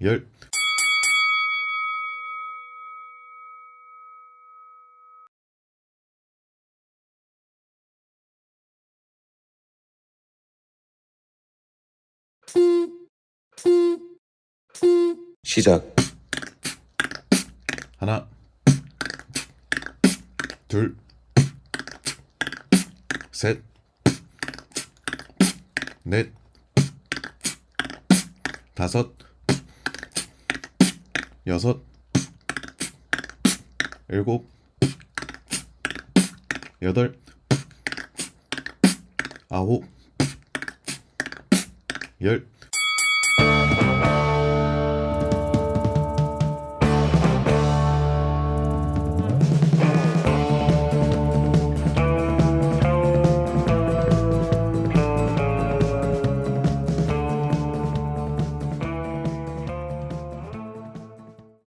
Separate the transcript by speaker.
Speaker 1: 열.
Speaker 2: 시작.
Speaker 1: 하나, 둘, 셋, 넷, 다섯, 여섯, 일곱, 여덟, 아홉, 열.